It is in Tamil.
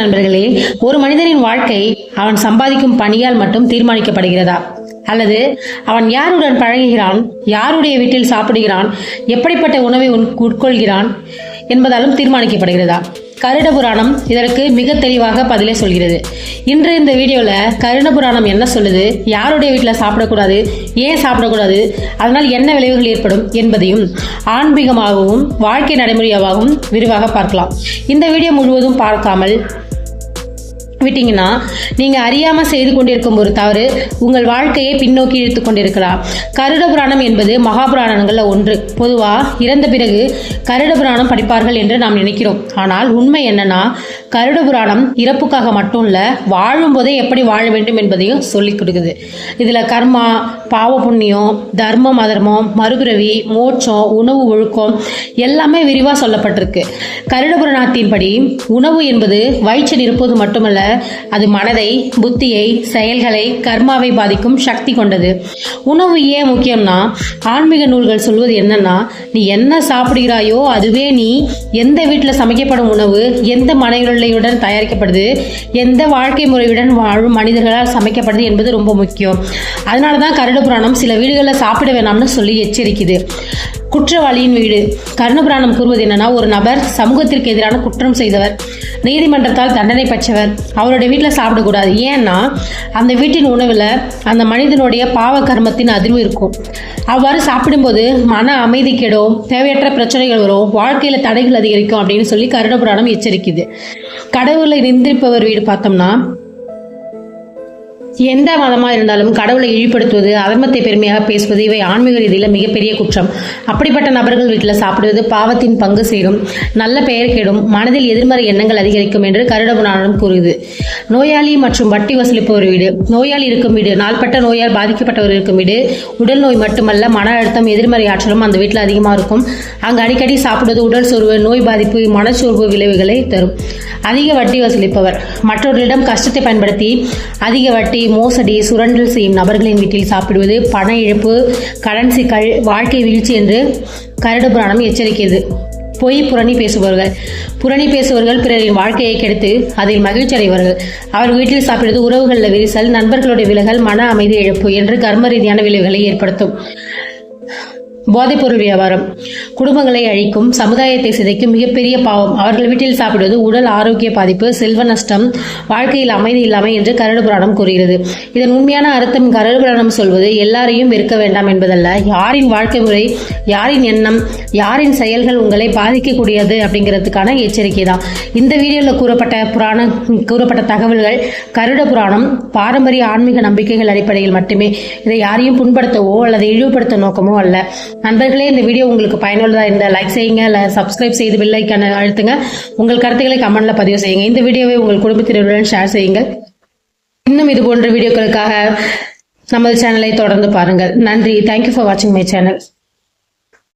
நண்பர்களே ஒரு மனிதனின் வாழ்க்கை அவன் சம்பாதிக்கும் பணியால் மட்டும் தீர்மானிக்கப்படுகிறதா? அல்லது அவன் யாருடன் பழகுகிறான் யாருடைய வீட்டில் சாப்பிடுகிறான் எப்படிப்பட்ட உணவை உட்கொள்கிறான் என்பதாலும் தீர்மானிக்கப்படுகிறதா? கருட புராணம் இதற்கு மிக தெளிவாக பதிலே சொல்கிறது. இன்று இந்த வீடியோவில் கருட புராணம் என்ன சொல்லுது யாருடைய வீட்டில் சாப்பிடக்கூடாது ஏன் சாப்பிடக்கூடாது அதனால் என்ன விளைவுகள் ஏற்படும் என்பதையும் ஆன்மீகமாகவும் வாழ்க்கை நடைமுறையாகவும் விரிவாக பார்க்கலாம். இந்த வீடியோ முழுவதும் பார்க்காமல் விட்டீங்கன்னா நீங்கள் அறியாமல் செய்து கொண்டிருக்கும் ஒரு தவறு உங்கள் வாழ்க்கையை பின்னோக்கி இழுத்து கொண்டிருக்கலாம். கருட புராணம் என்பது மகாபுராணங்களில் ஒன்று. பொதுவாக இறந்த பிறகு கருட புராணம் படிப்பார்கள் என்று நாம் நினைக்கிறோம். ஆனால் உண்மை என்னன்னா கருட புராணம் இறப்புக்காக மட்டும் இல்லை வாழும்போதே எப்படி வாழ வேண்டும் என்பதையும் சொல்லிக் கொடுக்குது. இதில் கர்மா பாவ புண்ணியம் தர்மம் அதர்மம் மறுபிறவி மோட்சம் உணவு ஒழுக்கம் எல்லாமே விரிவாக சொல்லப்பட்டிருக்கு. கருட புராணத்தின்படி உணவு என்பது வயிற்றில் இருப்பது மட்டுமல்ல அது மனதை புத்தியை செயல்களை கர்மாவை பாதிக்கும் சக்தி கொண்டது. உணவு ஏன் முக்கியம்னா ஆன்மீக நூல்கள் சொல்வது என்னன்னா நீ என்ன சாப்பிடுகிறாயோ அதுவே நீ எந்த வீட்டில் சமைக்கப்படும் உணவு எந்த மனநிலையுடன் தயாரிக்கப்படுது எந்த வாழ்க்கை முறையுடன் வாழும் மனிதர்களால் சமைக்கப்படுது என்பது ரொம்ப முக்கியம். அதனால தான் கருட புராணம் சில வீடுகளில் சாப்பிட வேணாம்னு சொல்லி எச்சரிக்குது. குற்றவாளியின் வீடு. கருணபுராணம் கூறுவது என்னன்னா ஒரு நபர் சமூகத்திற்கு எதிரான குற்றம் செய்தவர் நீதிமன்றத்தால் தண்டனை பெற்றவர். அவருடைய வீட்டில் சாப்பிடக்கூடாது. ஏன்னா அந்த வீட்டின் உணவில் அந்த மனிதனுடைய பாவ கர்மத்தின் அதிர்வு இருக்கும். அவ்வாறு சாப்பிடும்போது மன அமைதி கெடும் தேவையற்ற பிரச்சனைகள் வரும் வாழ்க்கையில் தடைகள் அதிகரிக்கும் அப்படின்னு சொல்லி கருணபுராணம் எச்சரிக்குது. கடவுளை நிந்திருப்பவர் வீடு பார்த்தோம்னா எந்த மதமாக இருந்தாலும் கடவுளை இழிப்படுத்துவது அதர்மத்தை பெருமையாக பேசுவது இவை ஆன்மீக ரீதியில் மிகப்பெரிய குற்றம். அப்படிப்பட்ட நபர்கள் வீட்டில் சாப்பிடுவது பாவத்தின் பங்கு சேரும். நல்ல பெயர் கெடும் மனதில் எதிர்மறை எண்ணங்கள் அதிகரிக்கும் என்று கருடபுராணம் கூறுது. நோயாளி மற்றும் வட்டி வசூலிப்பவர் வீடு. நோயாளி இருக்கும் வீடு நாள்பட்ட நோயால் பாதிக்கப்பட்டவர் இருக்கும் வீடு. உடல் நோய் மட்டுமல்ல மன அழுத்தம் எதிர்மறை ஆற்றலும் அந்த வீட்டில் அதிகமாக இருக்கும். அங்கு அடிக்கடி சாப்பிடுவது உடல் சோர்வு நோய் பாதிப்பு மனச்சோர்வு விளைவுகளை தரும். அதிக வட்டி வசூலிப்பவர். மற்றவர்களிடம் கஷ்டத்தை பயன்படுத்தி அதிக வட்டி மோசடி சுரண்டல் செய்யும் நபர்களின் வீட்டில் சாப்பிடுவது பண இழப்பு கடன் சிக்கல் வாழ்க்கை வீழ்ச்சி என்று கருட புராணம் எச்சரிக்கிறது. பொய் புரணி பேசுபவர்கள். புரணி பேசுபவர்கள் பிறரின் வாழ்க்கையை கெடுத்து அதில் மகிழ்ச்சி அடைவார்கள். அவர் வீட்டில் சாப்பிடுவது உறவுகளில் விரிசல் நண்பர்களுடைய விலகல் மன அமைதி இழப்பு என்று கர்ம ரீதியான விளைவுகளை ஏற்படுத்தும். போதைப்பொருள் வியாபாரம். குடும்பங்களை அழிக்கும் சமுதாயத்தை சிதைக்கும் மிகப்பெரிய பாவம். அவர்கள் வீட்டில் சாப்பிடுவது உடல் ஆரோக்கிய பாதிப்பு செல்வ நஷ்டம் வாழ்க்கையில் அமைதி இல்லாமை என்று கரடு புராணம் கூறுகிறது. இதன் உண்மையான அர்த்தம் கரடு புராணம் சொல்வது எல்லாரையும் வெறுக்க வேண்டாம் என்பதல்ல. யாரின் வாழ்க்கை முறை யாரின் எண்ணம் யாரின் செயல்கள் உங்களை பாதிக்கக்கூடியது அப்படிங்கிறதுக்கான எச்சரிக்கை தான். இந்த வீடியோவில் கூறப்பட்ட புராண கூறப்பட்ட தகவல்கள் கருட புராணம் பாரம்பரிய ஆன்மீக நம்பிக்கைகள் அடிப்படையில் மட்டுமே. இதை யாரையும் புண்படுத்தவோ அல்லது இழிவுபடுத்த நோக்கமோ அல்ல. நண்பர்களே இந்த வீடியோ உங்களுக்கு பயனுள்ளதாக இருந்தால் லைக் செய்யுங்க இல்லை சப்ஸ்கிரைப் செய்து பெல் அழுத்துங்க. உங்கள் கருத்துக்களை கமெண்ட்ல பதிவு செய்யுங்க. இந்த வீடியோவை உங்கள் குடும்பத்தினருடன் ஷேர் செய்யுங்கள் இன்னும் இது போன்ற வீடியோக்களுக்காக நமது சேனலை தொடர்ந்து பாருங்கள். நன்றி. தேங்க்யூ ஃபார் வாட்சிங் மை சேனல்